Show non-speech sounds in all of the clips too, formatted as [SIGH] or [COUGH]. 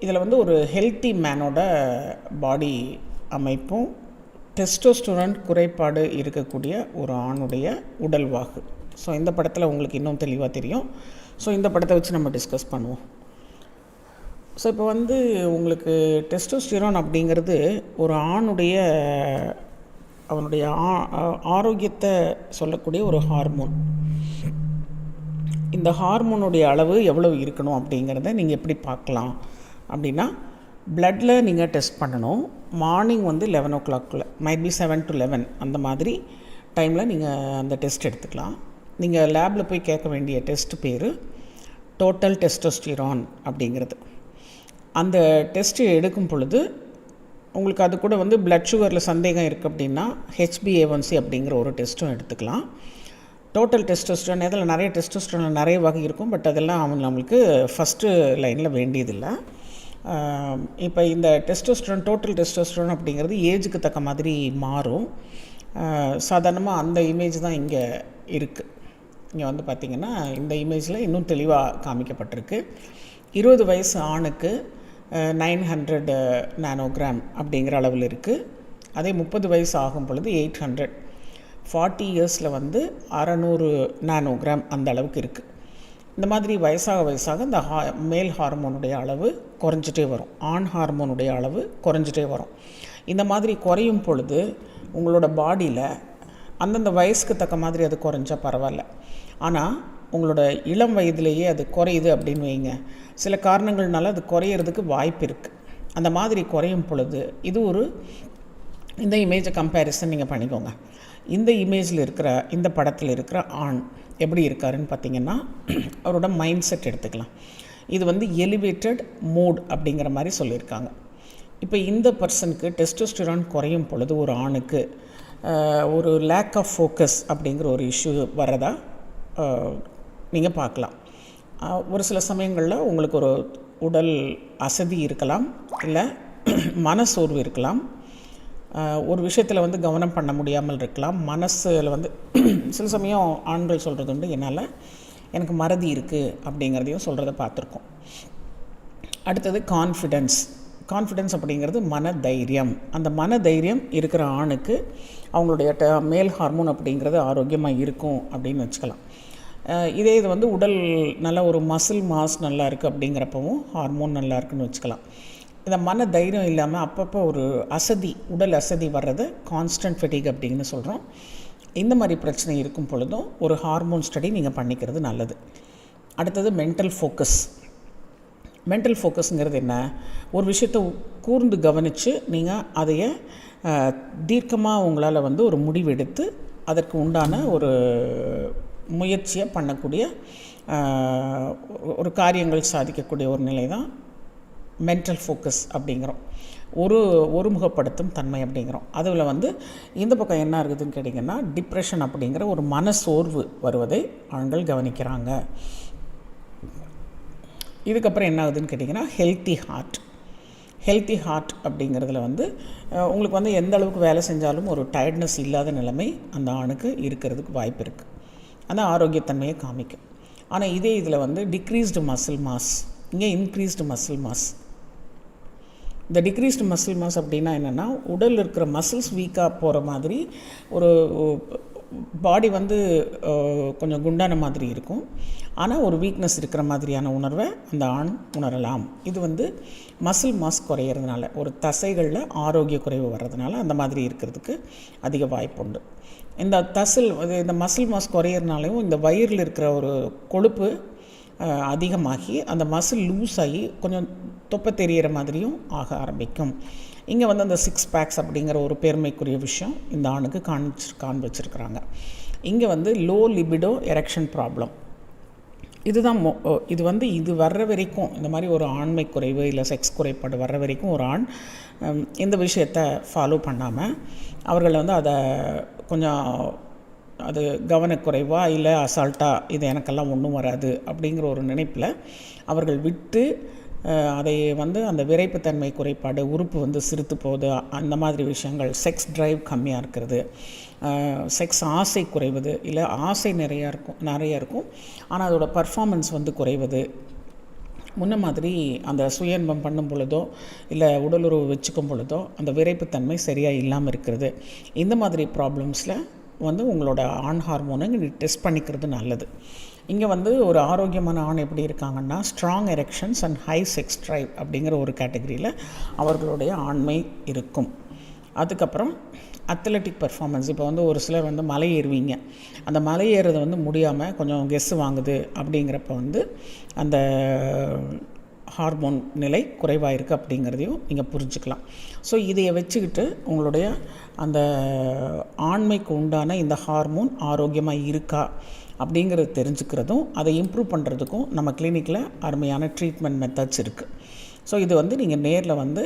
இதில் வந்து ஒரு ஹெல்த்தி மேனோட பாடி அமைப்பும் டெஸ்டோஸ்டோரன் குறைபாடு இருக்கக்கூடிய ஒரு ஆணுடைய உடல்வாகு ஸோ இந்த படத்தில் உங்களுக்கு இன்னும் தெளிவாக தெரியும். ஸோ இந்த படத்தை வச்சு நம்ம டிஸ்கஸ் பண்ணுவோம். ஸோ இப்போ வந்து உங்களுக்கு டெஸ்டோஸ்டிரான் அப்படிங்கிறது ஒரு ஆணுடைய அவனுடைய ஆ- ஆரோக்கியத்தை சொல்லக்கூடிய ஒரு ஹார்மோன் இந்த ஹார்மோனுடைய அளவு எவ்வளவு இருக்கணும் அப்படிங்கிறத நீங்கள் எப்படி பார்க்கலாம்? அப்படின்னா பிளட்டில் நீங்கள் டெஸ்ட் பண்ணணும். மார்னிங் வந்து லெவன் ஓ கிளாக்கில் might be seven to eleven அந்த மாதிரி டைமில் நீங்கள் அந்த டெஸ்ட் எடுத்துக்கலாம். நீங்கள் லேபில் போய் கேட்க வேண்டிய டெஸ்ட் பேர் டோட்டல் டெஸ்டோஸ்டிரான் அப்படிங்கிறது. அந்த டெஸ்ட்டு எடுக்கும் பொழுது உங்களுக்கு அது கூட வந்து பிளட் சுகரில் சந்தேகம் இருக்குது அப்படின்னா ஹெச்பிஏஒன்சி அப்படிங்கிற ஒரு டெஸ்ட்டும் எடுத்துக்கலாம். டோட்டல் டெஸ்டோஸ்டரான் இதில் நிறைய டெஸ்டோஸ்டரான் நிறைய வகை இருக்கும் பட் அதெல்லாம் அவங்க நம்மளுக்கு ஃபஸ்ட்டு லைனில் வேண்டியதில்லை. இப்போ இந்த டெஸ்டோஸ்ட்ரோன் டோட்டல் டெஸ்டோஸ்ட்ரோன் அப்படிங்கிறது ஏஜுக்கு தக்க மாதிரி மாறும். சாதாரணமாக அந்த இமேஜ் தான் இங்கே இருக்குது இங்கே வந்து பார்த்திங்கன்னா இந்த இமேஜில் இன்னும் தெளிவாக காமிக்கப்பட்டிருக்கு. இருபது வயசு ஆணுக்கு நைன் ஹண்ட்ரட் நானோகிராம் அப்படிங்கிற அளவில் இருக்குது அதே முப்பது வயசு ஆகும் பொழுது எயிட் ஹண்ட்ரட். ஃபார்ட்டி இயர்ஸில் வந்து அறநூறு நானோகிராம் அந்த அளவுக்கு இருக்குது இந்த மாதிரி வயசாக வயசாக இந்த ஹா மேல் ஹார்மோனுடைய அளவு குறைஞ்சிட்டே வரும். ஆண் ஹார்மோனுடைய அளவு குறைஞ்சிட்டே வரும். இந்த மாதிரி குறையும் பொழுது உங்களோட பாடியில் அந்தந்த வயசுக்கு தக்க மாதிரி அது குறைஞ்சால் பரவாயில்ல. ஆனால் உங்களோட இளம் வயதிலேயே அது குறையுது அப்படின்னு வைங்க. சில காரணங்கள்னால அது குறையிறதுக்கு வாய்ப்பு இருக்குது அந்த மாதிரி குறையும் பொழுது இது ஒரு இந்த இமேஜை கம்பேரிசன் நீங்கள் பண்ணிக்கோங்க. இந்த இமேஜில் இருக்கிற இந்த படத்தில் இருக்கிற ஆண் எப்படி இருக்காருன்னு பார்த்தீங்கன்னா அவரோட மைண்ட் செட் எடுத்துக்கலாம். இது வந்து எலிவேட்டட் மூட் அப்படிங்கிற மாதிரி சொல்லியிருக்காங்க. இப்போ இந்த பர்சனுக்கு டெஸ்டோஸ்டிரான் குறையும் பொழுது ஒரு ஆணுக்கு ஒரு லேக் ஆஃப் ஃபோக்கஸ் அப்படிங்கிற ஒரு இஷ்யூ வரதா நீங்கள் பார்க்கலாம் ஒரு சில சமயங்களில் உங்களுக்கு ஒரு உடல் அசதி இருக்கலாம் இல்லை மனசோர்வு இருக்கலாம் ஒரு விஷயத்தில் வந்து கவனம் பண்ண முடியாமல் இருக்கலாம். மனசில் வந்து [CLEARS THROAT] சில சமயம் ஆண்கள் சொல்கிறது உண்டு என்னால் எனக்கு மறதி இருக்குது அப்படிங்கிறதையும் சொல்கிறத பார்த்துருக்கோம். அடுத்தது கான்ஃபிடென்ஸ் கான்ஃபிடென்ஸ் அப்படிங்கிறது மன தைரியம் அந்த மன தைரியம் இருக்கிற ஆணுக்கு அவங்களுடைய ட மேல் ஹார்மோன் அப்படிங்கிறது ஆரோக்கியமாக இருக்கும் அப்படின்னு வச்சுக்கலாம். இதே இது வந்து உடல் நல்ல ஒரு மசில் மாஸ் நல்லா இருக்குது அப்படிங்கிறப்பவும் ஹார்மோன் நல்லா இருக்குன்னு வச்சுக்கலாம். இந்த மன தைரியம் இல்லாமல் அப்பப்போ ஒரு அசதி உடல் அசதி வர்றது கான்ஸ்டன்ட் ஃபெட்டிக் அப்படின்னு சொல்கிறோம் இந்த மாதிரி பிரச்சனை இருக்கும் பொழுதும் ஒரு ஹார்மோன் ஸ்டடி நீங்கள் பண்ணிக்கிறது நல்லது. அடுத்தது மென்டல் ஃபோக்கஸ் மென்டல் ஃபோக்கஸுங்கிறது என்ன? ஒரு விஷயத்தை கூர்ந்து கவனித்து நீங்கள் அதைய தீர்க்கமாக உங்களால் வந்து ஒரு முடிவெடுத்து அதற்கு உண்டான ஒரு முயற்சியை பண்ணக்கூடிய ஒரு காரியங்கள் சாதிக்கக்கூடிய ஒரு நிலை தான் மென்டல் ஃபோக்கஸ் அப்படிங்கிறோம். ஒரு ஒருமுகப்படுத்தும் தன்மை அப்படிங்கிறோம். அதில் வந்து இந்த பக்கம் என்ன இருக்குதுன்னு கேட்டிங்கன்னா டிப்ரெஷன் அப்படிங்கிற ஒரு மன சோர்வு வருவதை ஆண்கள் கவனிக்கிறாங்க. இதுக்கப்புறம் என்ன ஆகுதுன்னு கேட்டிங்கன்னா ஹெல்த்தி ஹார்ட் ஹெல்த்தி ஹார்ட் அப்படிங்கிறதுல வந்து உங்களுக்கு வந்து எந்த அளவுக்கு வேலை செஞ்சாலும் ஒரு டயர்ட்னஸ் இல்லாத நிலைமை அந்த ஆணுக்கு இருக்கிறதுக்கு வாய்ப்பு இருக்குது அந்த ஆரோக்கியத்தன்மையை காமிக்கும். ஆனால் இதே இதில் வந்து டிக்ரீஸ்டு மசில் மாஸ் இங்கே இன்க்ரீஸ்டு மசில் மாஸ் இந்த டிக்ரீஸ்டு மசில் மாஸ் அப்படின்னா என்னென்னா உடலில் இருக்கிற மசில்ஸ் வீக்காக போகிற மாதிரி ஒரு பாடி வந்து கொஞ்சம் குண்டான மாதிரி இருக்கும். ஆனால் ஒரு வீக்னஸ் இருக்கிற மாதிரியான உணர்வை அந்த ஆண் உணரலாம். இது வந்து மசில் மாஸ் குறையிறதுனால ஒரு தசைகளில் ஆரோக்கிய குறைவு வர்றதுனால அந்த மாதிரி இருக்கிறதுக்கு அதிக வாய்ப்புண்டு இந்த தசில் இது இந்த மசில் மாஸ் குறையிறதுனாலையும் இந்த வயிறில் இருக்கிற ஒரு கொழுப்பு அதிகமாகி அந்த மசில் லூஸ் ஆகி கொஞ்சம் தொப்பை தெரியிற மாதிரியும் ஆக ஆரம்பிக்கும். இங்கே வந்து அந்த சிக்ஸ் பேக்ஸ் அப்படிங்கிற ஒரு பெருமைக்குரிய விஷயம் இந்த ஆணுக்கு காண்பிச்சு காண்பிச்சிருக்கிறாங்க. இங்கே வந்து லோ லிபிடோ எரெக்ஷன் ப்ராப்ளம் இதுதான் மொ இது வந்து இது வர்ற வரைக்கும் இந்த மாதிரி ஒரு ஆண்மை குறைவு இல்லை செக்ஸ் குறைபாடு வர்ற வரைக்கும் ஒரு ஆண் இந்த விஷயத்தை ஃபாலோ பண்ணாமல் அவர்களை வந்து அதை கொஞ்சம் அது கவனக்குறைவா இல்லை அசால்ட்டாக இது எனக்கெல்லாம் ஒன்றும் வராது அப்படிங்கிற ஒரு நினைப்பில் அவர்கள் விட்டு அதை வந்து அந்த விரைப்புத்தன்மை குறைபாடு உறுப்பு வந்து சிரித்து போகுது அந்த மாதிரி விஷயங்கள் செக்ஸ் டிரைவ் கம்மியாக இருக்கிறது செக்ஸ் ஆசை குறைவது இல்லை ஆசை நிறையா இருக்கும் நிறையா இருக்கும் ஆனால் அதோட பர்ஃபார்மன்ஸ் வந்து குறைவது. முன்ன மாதிரி அந்த சுயன்பம் பண்ணும் பொழுதோ இல்லை உடலுறவு வச்சுக்கும் பொழுதோ அந்த விரைப்புத்தன்மை சரியாக இல்லாமல் இருக்கிறது. இந்த மாதிரி ப்ராப்ளம்ஸில் வந்து உங்களோட ஆண் ஹார்மோனை டெஸ்ட் பண்ணிக்கிறது நல்லது. இங்கே வந்து ஒரு ஆரோக்கியமான ஆண் எப்படி இருக்காங்கன்னா strong erections and high sex drive அப்படிங்கிற ஒரு கேட்டகரியில் அவர்களுடைய ஆண்மை இருக்கும். அதுக்கப்புறம் அத்லெட்டிக் பர்ஃபார்மன்ஸ் இப்போ வந்து ஒரு சிலர் வந்து மலை ஏறுவீங்க. அந்த மலை ஏறுறது வந்து முடியாமல் கொஞ்சம் கெஸ்ஸு வாங்குது அப்படிங்கிறப்ப வந்து அந்த ஹார்மோன் நிலை குறைவாக இருக்குது அப்படிங்கிறதையும் நீங்கள் புரிஞ்சுக்கலாம். ஸோ இதையை வச்சுக்கிட்டு உங்களுடைய அந்த ஆண்மைக்கு உண்டான இந்த ஹார்மோன் ஆரோக்கியமாக இருக்கா அப்படிங்கிறத தெரிஞ்சுக்கிறதும் அதை இம்ப்ரூவ் பண்ணுறதுக்கும் நம்ம கிளினிக்கில் அருமையான ட்ரீட்மெண்ட் மெத்தட்ஸ் இருக்குது ஸோ இது வந்து நீங்கள் நேரில் வந்து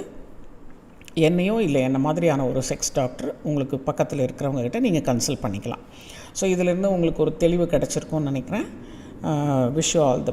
என்னையோ இல்லை என்ன மாதிரியான ஒரு செக்ஸ் டாக்டர் உங்களுக்கு பக்கத்தில் இருக்கிறவங்கக்கிட்ட நீங்கள் கன்சல்ட் பண்ணிக்கலாம். ஸோ இதிலேருந்து உங்களுக்கு ஒரு தெளிவு கிடச்சிருக்கும்னு நினைக்கிறேன். Wish all the